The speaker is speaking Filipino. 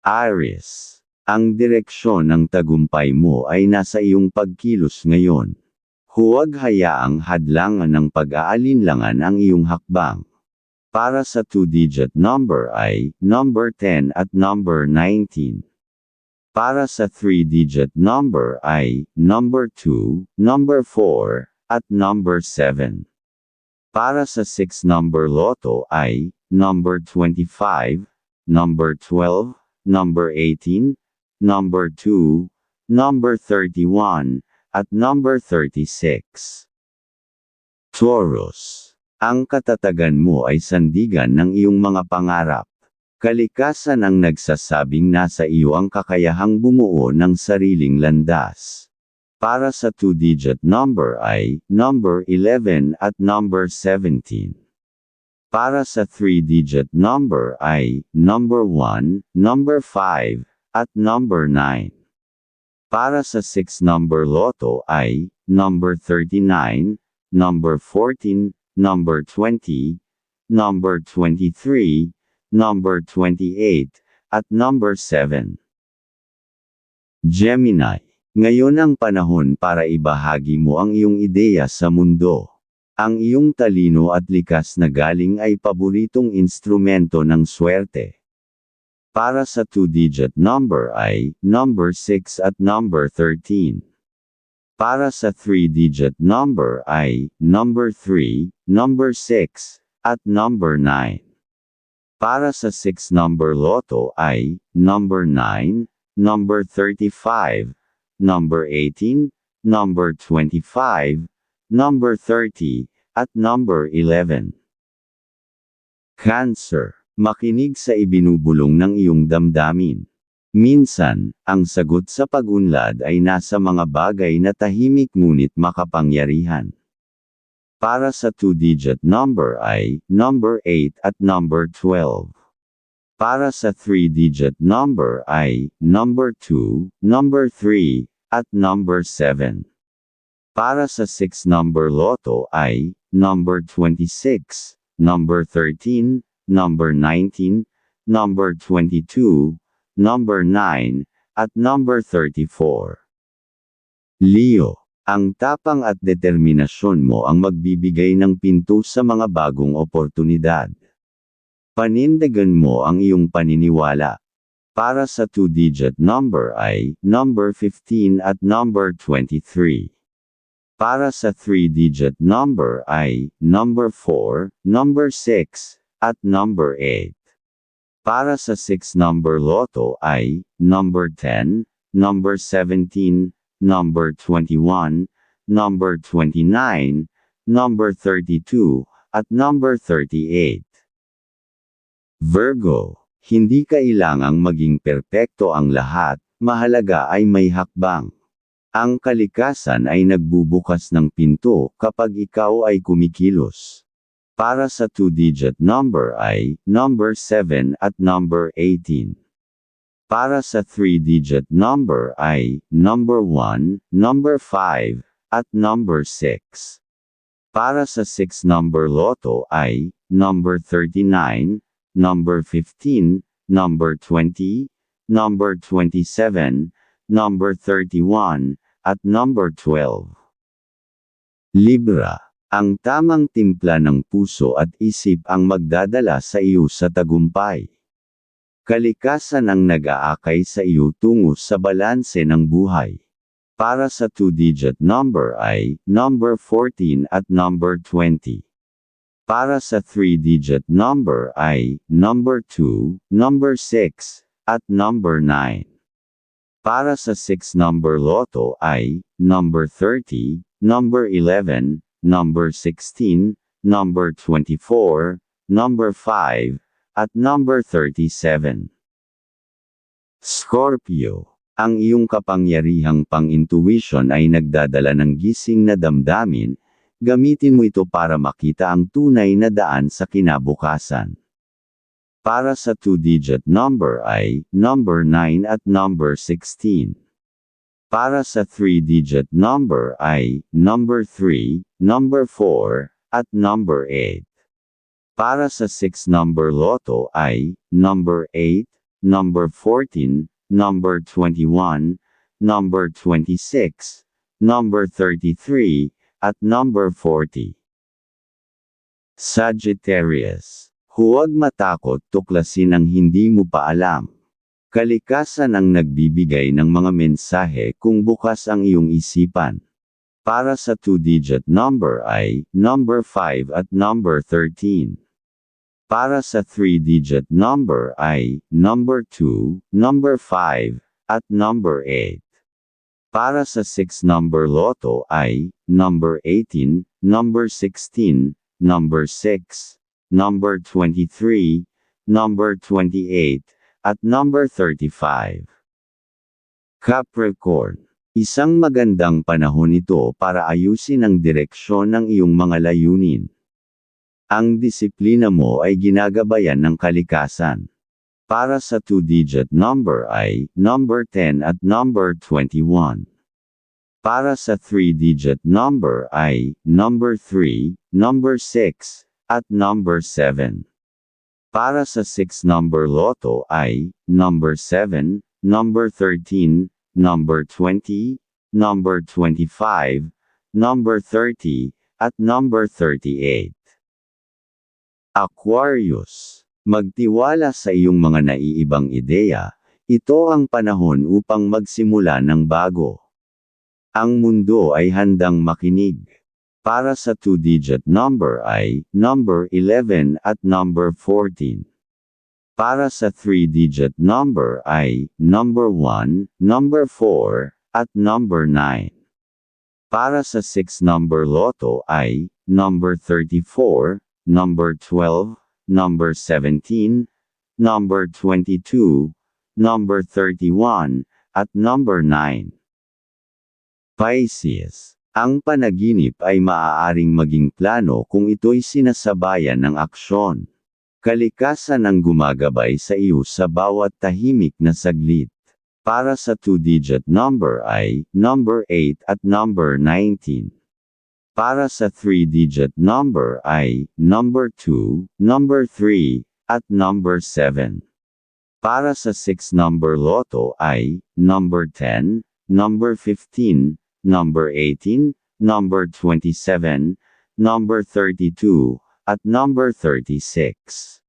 Aries. Ang direksyon ng tagumpay mo ay nasa iyong pagkilos ngayon. Huwag hayaang hadlangan ng pag-aalinlangan ang iyong hakbang. Para sa two-digit number ay number 10 at number 19. Para sa three-digit number ay number 2, number 4, at number 7. Para sa 6 number loto ay number 25, number 12, number 18, number 2, number 31, at number 36. Taurus. Ang katatagan mo ay sandigan ng iyong mga pangarap. Kalikasan ang nagsasabing nasa iyo ang kakayahang bumuo ng sariling landas. Para sa two-digit number ay number 11 at number 17. Para sa three-digit number ay number 1, number 5, at number 9. Para sa six number loto ay number 39, number 14, number 20, number 23, number 28, at number 7. Gemini ngayon ang panahon para ibahagi mo ang iyong ideya sa mundo. Ang iyong talino at likas na galing ay paboritong instrumento ng swerte. Para sa two-digit number ay number 6 at number 13. Para sa three-digit number ay number 3, number 6, at number 9. Para sa 6 number loto ay number 9, number 35, number 18, number 25, number 30, at number 11. Cancer. Makinig sa ibinubulong ng iyong damdamin. Minsan, ang sagot sa pag-unlad ay nasa mga bagay na tahimik ngunit makapangyarihan. Para sa two-digit number ay number 8 at number 12. Para sa three-digit number ay number 2, number 3, at number 7. Para sa 6 number loto ay number 26, number 13, number 19, number 22, number 9, at number 34. Leo, ang tapang at determinasyon mo ang magbibigay ng pinto sa mga bagong oportunidad. Panindagan mo ang iyong paniniwala. Para sa two-digit number ay number 15 at number 23. Para sa three-digit number ay number 4, number 6, at number 8. Para sa 6 number loto ay number 10, number 17, number 21, number 29, number 32, at number 38. Virgo, hindi kailangang maging perpekto ang lahat, mahalaga ay may hakbang. Ang kalikasan ay nagbubukas ng pinto kapag ikaw ay kumikilos. Para sa two-digit number ay number 7 at number 18. Para sa three-digit number ay number 1, number 5, at number 6. Para sa 6 number loto ay number 39, number 15, number 20, number 27, number 31, at number 12. Libra, ang tamang timpla ng puso at isip ang magdadala sa iyo sa tagumpay. Kalikasan ang nag-aakay sa iyo tungo sa balanse ng buhay. Para sa two-digit number ay number 14 at number 20. Para sa three-digit number ay number 2, number 6, at number 9. Para sa 6 number loto ay number 30, number 11, number 16, number 24, number 5, at number 37. Scorpio ang iyong kapangyarihang pang-intuition ay nagdadala ng gising na damdamin, Gamitin mo ito para makita ang tunay na daan sa kinabukasan. Para sa two-digit number ay number 9 at number 16. Para sa three-digit number ay number 3, number 4, at number 8. Para sa 6 number loto ay number 8, number 14, number 21, number 26, number 33, at number 40. Sagittarius. Huwag matakot tuklasin ang hindi mo pa alam. Kalikasan ang nagbibigay ng mga mensahe kung bukas ang iyong isipan. Para sa two-digit number ay number 5 at number 13. Para sa three-digit number ay number 2, number 5, at number 8. Para sa 6 number loto ay number 18, number 16, number 6, number 23, number 28, at number 35. Capricorn Isang magandang panahon ito para ayusin ang direksyon ng iyong mga layunin. Ang disiplina mo ay ginagabayan ng kalikasan. Para sa two-digit number ay number 10 at number 21. Para sa three-digit number ay number 3, number 6, at number 7. Para sa 6 number loto ay number 7, number 13, number 20, number 25, number 30, at number 38. Aquarius. Magtiwala sa iyong mga naiibang ideya, ito ang panahon upang magsimula ng bago. Ang mundo ay handang makinig. Para sa two-digit number ay number 11 at number 14. Para sa three-digit number ay number 1, number 4, at number 9. Para sa 6 number loto ay number 34, number 12, number 17, number 22, number 31, at number 9. Pisces. Ang panaginip ay maaaring maging plano kung ito'y sinasabayan ng aksyon. Kalikasan ang gumagabay sa iyo sa bawat tahimik na saglit. Para sa two-digit number ay number 8 at number 19. Para sa three-digit number ay number 2, number 3, at number 7. Para sa 6 number loto ay number 10, number 15, number 18, number 27, number 32, at number 36.